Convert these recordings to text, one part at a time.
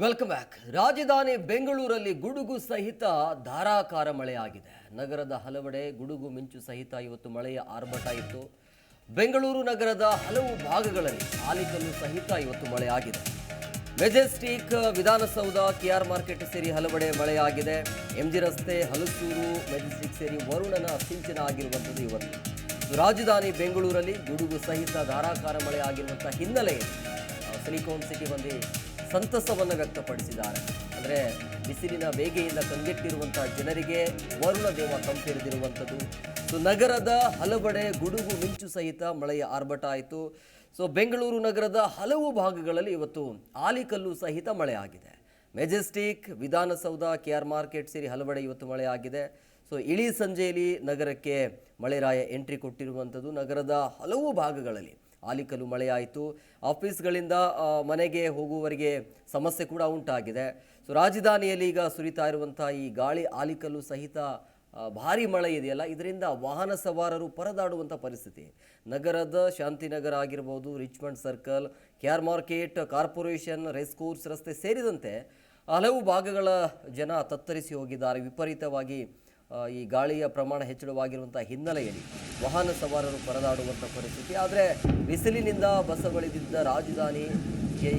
Welcome back ರಾಜಧಾನಿ ಬೆಂಗಳೂರಲ್ಲಿ ಗುಡುಗು ಸಹಿತ ಧಾರಾಕಾರ ಮಳೆಯಾಗಿದೆ. ನಗರದ ಹಲವೆಡೆ ಗುಡುಗು ಮಿಂಚು ಸಹಿತ ಇವತ್ತು ಮಳೆಯ ಆರ್ಭಟ ಇತ್ತು. ಬೆಂಗಳೂರು ನಗರದ ಹಲವು ಭಾಗಗಳಲ್ಲಿ ಆಲಿಕಲ್ಲು ಸಹಿತ ಇವತ್ತು ಮಳೆಯಾಗಿದೆ. ಮೆಜೆಸ್ಟಿಕ್ ವಿಧಾನಸೌಧ ಕೆಆರ್ ಮಾರ್ಕೆಟ್ ಸೇರಿ ಹಲವೆಡೆ ಮಳೆಯಾಗಿದೆ. ಎಂಜಿ ರಸ್ತೆ, ಹಲಸೂರು, ಮೆಜೆಸ್ಟಿಕ್ ಸೇರಿ ವರುಣನ ಸಿಂಚನ ಆಗಿರುವಂಥದ್ದು ಇವತ್ತು. ರಾಜಧಾನಿ ಬೆಂಗಳೂರಲ್ಲಿ ಗುಡುಗು ಸಹಿತ ಧಾರಾಕಾರ ಮಳೆ ಆಗಿರುವಂಥ ಹಿನ್ನೆಲೆಯಲ್ಲಿ ಸಿಲಿಕಾನ್ ಸಿಟಿ ಮಂದಿ ಸಂತಸವನ್ನು ವ್ಯಕ್ತಪಡಿಸಿದ್ದಾರೆ. ಅಂದರೆ ಬಿಸಿಲಿನ ವೇಗೆಯಿಂದ ಕಂಗೆಟ್ಟಿರುವಂತಹ ಜನರಿಗೆ ವರುಣ ದೇವ ತಂಪೆರೆದಿರುವಂಥದ್ದು ಸೊ ನಗರದ ಹಲವೆಡೆ ಗುಡುಗು ಮಿಂಚು ಸಹಿತ ಮಳೆಯ ಆರ್ಭಟ ಆಯಿತು. ಸೊ ಬೆಂಗಳೂರು ನಗರದ ಹಲವು ಭಾಗಗಳಲ್ಲಿ ಇವತ್ತು ಆಲಿಕಲ್ಲು ಸಹಿತ ಮಳೆ ಆಗಿದೆ. Majestic, Vidhana Soudha, K R market ಸೇರಿ ಹಲವೆಡೆ ಇವತ್ತು ಮಳೆ ಆಗಿದೆ. ಸೊ ಇಳಿ ಸಂಜೆಯಲ್ಲಿ ನಗರಕ್ಕೆ ಮಳೆರಾಯ ಎಂಟ್ರಿ ಕೊಟ್ಟಿರುವಂಥದ್ದು. ನಗರದ ಹಲವು ಭಾಗಗಳಲ್ಲಿ ಆಲಿಕಲ್ಲು ಮಳೆಯಾಯಿತು. ಆಫೀಸ್ಗಳಿಂದ ಮನೆಗೆ ಹೋಗುವವರಿಗೆ ಸಮಸ್ಯೆ ಕೂಡ ಉಂಟಾಗಿದೆ. ಸೊ, ರಾಜಧಾನಿಯಲ್ಲಿ ಈಗ ಸುರಿತಾ ಇರುವಂಥ ಈ ಗಾಳಿ ಆಲಿಕಲ್ಲು ಸಹಿತ ಭಾರಿ ಮಳೆ ಇದೆಯಲ್ಲ, ಇದರಿಂದ ವಾಹನ ಸವಾರರು ಪರದಾಡುವಂಥ ಪರಿಸ್ಥಿತಿ. ನಗರದ ಶಾಂತಿನಗರ ಆಗಿರ್ಬೋದು, Richmond circle, K R market, corporation race course ರಸ್ತೆ ಸೇರಿದಂತೆ ಹಲವು ಭಾಗಗಳ ಜನ ತತ್ತರಿಸಿ ಹೋಗಿದ್ದಾರೆ. ವಿಪರೀತವಾಗಿ ಈ ಗಾಳಿಯ ಪ್ರಮಾಣ ಹೆಚ್ಚಳವಾಗಿರುವಂಥ ಹಿನ್ನೆಲೆಯಲ್ಲಿ ವಾಹನ ಸವಾರರು ಪರದಾಡುವಂಥ ಪರಿಸ್ಥಿತಿ. ಆದರೆ ಬಿಸಿಲಿನಿಂದ ಬಸವಳಿದಿದ್ದ ರಾಜಧಾನಿ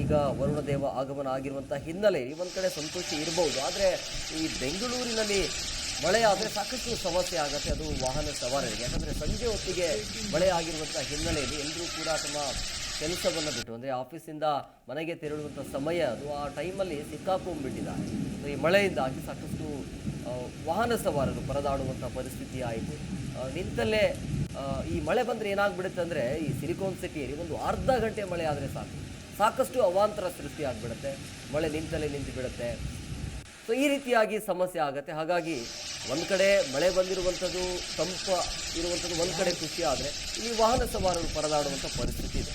ಈಗ ವರುಣದೇವ ಆಗಮನ ಆಗಿರುವಂಥ ಹಿನ್ನೆಲೆಯಲ್ಲಿ ಒಂದು ಕಡೆ ಸಂತೋಷ ಇರಬಹುದು ಆದರೆ ಈ ಬೆಂಗಳೂರಿನಲ್ಲಿ ಮಳೆ ಆದರೆ ಸಾಕಷ್ಟು ಸಮಸ್ಯೆ ಆಗುತ್ತೆ ಅದು ವಾಹನ ಸವಾರರಿಗೆ. ಯಾಕಂದರೆ ಸಂಜೆ ಹೊತ್ತಿಗೆ ಮಳೆ ಆಗಿರುವಂಥ ಹಿನ್ನೆಲೆಯಲ್ಲಿ ಎಲ್ಲರೂ ಕೂಡ ತಮ್ಮ ಕೆಲಸವನ್ನು ಬಿಟ್ಟು ಅಂದರೆ ಆಫೀಸಿಂದ ಮನೆಗೆ ತೆರಳುವಂಥ ಸಮಯ ಅದು, ಆ ಟೈಮಲ್ಲಿ ಸಿಕ್ಕಾಕೊಂಡ್ಬಿಟ್ಟಿದ್ದಾರೆ. ಸೊ ಈ ಮಳೆಯಿಂದಾಗಿ ಸಾಕಷ್ಟು ವಾಹನ ಸವಾರರು ಪರದಾಡುವಂಥ ಪರಿಸ್ಥಿತಿ ಆಯಿತು. ನಿಂತಲ್ಲೇ ಈ ಮಳೆ ಬಂದರೆ ಏನಾಗ್ಬಿಡುತ್ತೆ ಅಂದರೆ, ಈ ಸಿಲಿಕಾನ್ ಸಿಟಿಯಲ್ಲಿ ಒಂದು ಅರ್ಧ ಗಂಟೆ ಮಳೆ ಆದರೆ ಸಾಕು. ಸಾಕಷ್ಟು ಅವಾಂತರ ಸೃಷ್ಟಿ ಆಗಿಬಿಡುತ್ತೆ. ಮಳೆ ನಿಂತಲ್ಲೇ ನಿಂತು ಬಿಡುತ್ತೆ ಸೊ, ಈ ರೀತಿಯಾಗಿ ಸಮಸ್ಯೆ ಆಗುತ್ತೆ. ಹಾಗಾಗಿ, ಒಂದು ಕಡೆ ಮಳೆ ಬಂದಿರುವಂಥದ್ದು, ತಂಪ ಇರುವಂಥದ್ದು ಒಂದು ಕಡೆ ಖುಷಿ ಆದರೆ, ಈ ವಾಹನ ಸವಾರರು ಪರದಾಡುವಂಥ ಪರಿಸ್ಥಿತಿ ಇದೆ.